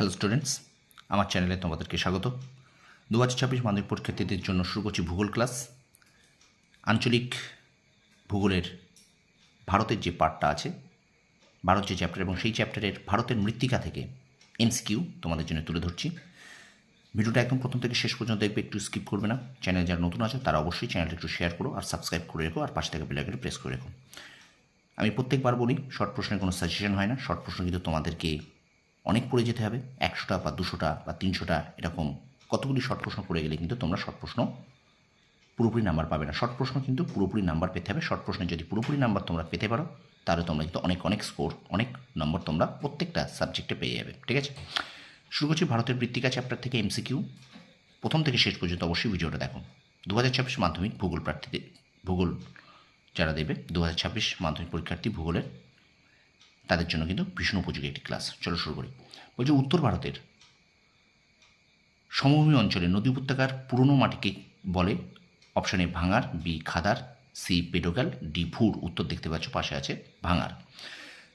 Hello students আমার চ্যানেলে তোমাদেরকে স্বাগত। দু হাজার ছাব্বিশ মাধ্যমিক পরীক্ষার্থীদের জন্য শুরু করছি ভূগোল ক্লাস আঞ্চলিক ভূগোলের ভারতের যে পার্টটা আছে, ভারত যে চ্যাপ্টার এবং সেই চ্যাপ্টারের ভারতের মৃত্তিকা থেকে এমসিকিউ তোমাদের জন্য তুলে ধরছি। ভিডিওটা একদম প্রথম থেকে শেষ পর্যন্ত দেখবে, একটু স্কিপ করবে না। চ্যানেল যারা নতুন আছে তারা অবশ্যই চ্যানেলটা একটু শেয়ার করো আর সাবস্ক্রাইব করে রেখো আর পাশে থেকে বেলাইকনে প্রেস করে রেখো। আমি প্রত্যেকবার বলি শর্ট প্রশ্নের কোনো সাজেশন হয় না। শর্ট প্রশ্ন কিন্তু তোমাদেরকে অনেক পড়ে যেতে হবে, একশোটা বা দুশোটা বা তিনশোটা এরকম কতগুলি শর্ট প্রশ্ন পড়ে গেলে কিন্তু তোমরা শর্ট প্রশ্ন পুরোপুরি নাম্বার পাবে না। শর্ট প্রশ্ন কিন্তু পুরোপুরি নাম্বার পেতে হবে। শর্ট প্রশ্নে যদি পুরোপুরি নাম্বার তোমরা পেতে পারো, তাহলে তোমরা কিন্তু অনেক অনেক স্কোর অনেক নম্বর তোমরা প্রত্যেকটা সাবজেক্টে পেয়ে যাবে, ঠিক আছে? শুরু করছি ভারতের বৃত্তিকা চ্যাপ্টার থেকে এমসিকিউ প্রথম থেকে শেষ পর্যন্ত অবশ্যই ভিডিওটা দেখো। দু হাজার ছাব্বিশ মাধ্যমিক ভূগোল প্রার্থীদের, ভূগোল যারা দেবে দু হাজার ছাব্বিশ মাধ্যমিক পরীক্ষার্থী ভূগোলের তাদের জন্য কিন্তু ভীষণ উপযোগী একটি ক্লাস চলো শুরু করি। বলছে উত্তর ভারতের সমভূমি অঞ্চলে নদী উপত্যকার পুরনো মাটিকে বলে অপশানে ভাঙার B khadar C pedocal D bhur উত্তর দেখতে পাচ্ছ পাশে আছে ভাঙার।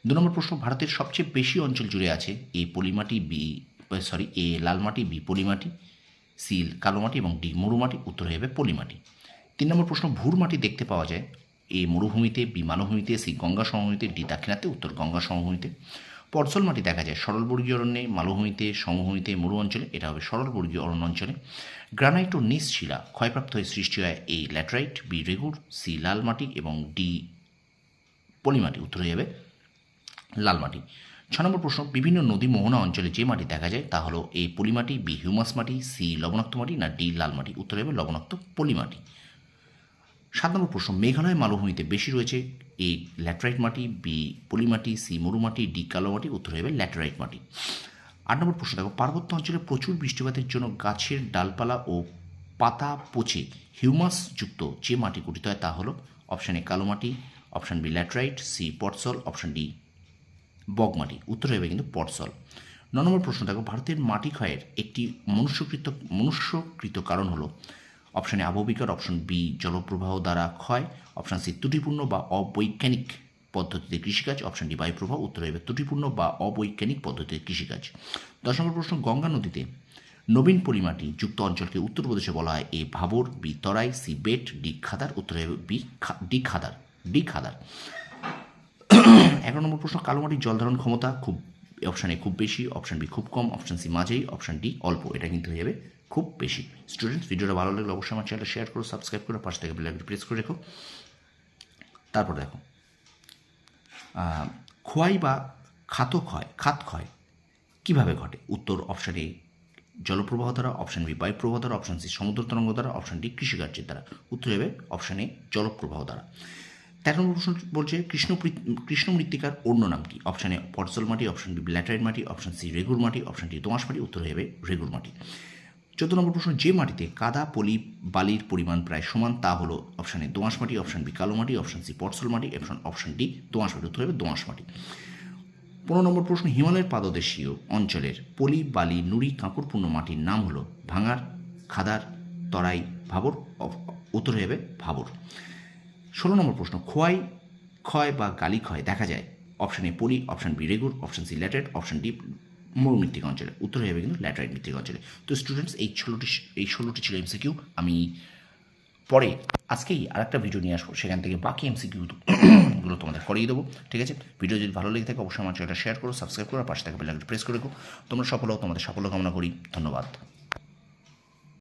দু নম্বর প্রশ্ন, ভারতের সবচেয়ে বেশি অঞ্চল জুড়ে আছে এ পলিমাটি বি সরি এ লাল মাটি বি পলিমাটি সি কালো মাটি এবং ডি মরুমাটি উত্তর হয়ে যাবে পলিমাটি। তিন নম্বর প্রশ্ন, ভুর মাটি দেখতে পাওয়া যায় এ মরুভূমিতে বি মালভূমিতে সি গঙ্গা সমভূমিতে, ডি দাক্ষিণাতে উত্তর গঙ্গা সমভূমিতে। পর্সল মাটি দেখা যায় সরলবর্গীয় অরণ্যে, মালভূমিতে, সমভূমিতে, মরু অঞ্চলে, এটা হবে সরলবর্গীয় অরণ্য অঞ্চলে। গ্রানাইট ও নিস শিলা ক্ষয়প্রাপ্ত হয়ে সৃষ্টি হয় এই ল্যাটেরাইট, বি রেগুর, সি লাল মাটি এবং ডি পলিমাটি উত্তর হয়ে যাবে লাল মাটি। ছ নম্বর প্রশ্ন, বিভিন্ন নদী মোহনা অঞ্চলে যে মাটি দেখা যায় তা হলো এ পলিমাটি বি হিউমাস মাটি, সি লবণাক্ত মাটি না ডি লাল মাটি, উত্তর হবে লবণাক্ত পলিমাটি সাত নম্বর প্রশ্ন, মেঘালয় মালভূমিতে বেশি রয়েছে এ ল্যাটেরাইট মাটি, বি পলিমাটি সি মরুমাটি ডি কালো মাটি, উত্তর হবে ল্যাটেরাইট মাটি। আট নম্বর প্রশ্ন, দেখো, পার্বত্য অঞ্চলে প্রচুর বৃষ্টিপাতের জন্য গাছের ডালপালা ও পাতা পচে হিউমাসযুক্ত যে মাটি গঠিত হয় তা হলো অপশান এ কালো মাটি, option B laterite, C podzol, option D বগমাটি উত্তর হবে কিন্তু পটসল। ন নম্বর প্রশ্ন, দেখো, ভারতের মাটি ক্ষয়ের একটি মনুষ্যকৃত মনুষ্যকৃত কারণ হলো অপশান এ আবহবিকার, অপশন বি, জলপ্রবাহ দ্বারা ক্ষয়, অপশান সি, ত্রুটিপূর্ণ বা অবৈজ্ঞানিক পদ্ধতিতে কৃষিকাজ, অপশান ডি, বায়ুপ্রবাহ, উত্তর হবে ত্রুটিপূর্ণ বা অবৈজ্ঞানিক পদ্ধতিতে কৃষিকাজ। দশ নম্বর প্রশ্ন, গঙ্গা নদীতে নবীন পরিমাটি যুক্ত অঞ্চলকে উত্তরপ্রদেশে বলা হয় A, bhabar, B, terai, C, bet, D, khadar, উত্তর হবে B D, khadar D, khadar. এগারো নম্বর প্রশ্ন কালো মাটির জল ধারণ ক্ষমতা খুব অপশান এ খুব বেশি অপশান বি খুব কম অপশান সি মাঝেই অপশান ডি অল্প। এটা কিন্তু হয়ে যাবে খুব বেশি। স্টুডেন্টস ভিডিওটা ভালো লাগলে অবশ্যই আমার চ্যানেলটা শেয়ার করো সাবস্ক্রাইব করো, পাশে থেকে বেলাইকনটি প্রেস করে রেখো। তারপর দেখো খোয়াই বা খাত ক্ষয় খাত ক্ষয় কীভাবে ঘটে? উত্তর অপশান এ জলপ্রবাহ দ্বারা অপশান বি বায়ুপ্রবাহ দ্বারা অপশান সি সমুদ্র তরঙ্গ দ্বারা অপশান ডি কৃষিকার্যের দ্বারা। উত্তর হবে অপশান এ জলপ্রবাহ দ্বারা। তেরো নম্বর প্রশ্ন বলছে, কৃষ্ণ কৃষ্ণ মৃত্তিকার অন্য নাম কি? অপশান পটসল মাটি অপশান বি ল্যাটারাইট মাটি অপশান সি রেগুর মাটি অপশান ডি দোঁয়াশ মাটি, উত্তর হবে রেগুর মাটি। চোদ্দ নম্বর প্রশ্ন, যে মাটিতে কাদা, পলি, বালির পরিমাণ প্রায় সমান, তা হলো অপশানে দোঁয়াশ মাটি অপশান বি কালো মাটি অপশান সি পটসল মাটি অপশান অপশান ডি দোঁয়াশ মাটি, উত্তর হবে দোঁয়াশ মাটি। পনেরো নম্বর প্রশ্ন, হিমালয়ের পাদদেশীয় অঞ্চলের পলি, বালি, নুড়ি কাঁকড়পূর্ণ মাটির নাম হলো ভাঙার, খাদার, তরাই, ভাবর, উত্তর যাবে ভাবর। ষোলো নম্বর প্রশ্ন, খোয়াই ক্ষয় বা গালি ক্ষয় দেখা যায়? Option A poly, option B regur, option C laterite, option D মরুমৃত্তিক অঞ্চলে। উত্তর হয়ে যাবে কিন্তু ল্যাটারাইট মৃত্তিক অঞ্চলে। তো স্টুডেন্টস এই ষোলোটি এই ষোলোটি ছিল এমসিকিউ আমি পরে আজকেই আরেকটা ভিডিও নিয়ে আসব। সেখান থেকে বাকি এমসিকিউ গুলো তোমাদের করিয়ে দেবো। ঠিক আছে? ভিডিও যদি ভালো লেগে থাকে, অবশ্যই আমার চ্যানেলটা শেয়ার করো সাবস্ক্রাইব করো পাশে থাকা বেলাইকনটি প্রেস করে রেখো। তোমরা সফল হও, তোমাদের সাফল্য কামনা করি। ধন্যবাদ।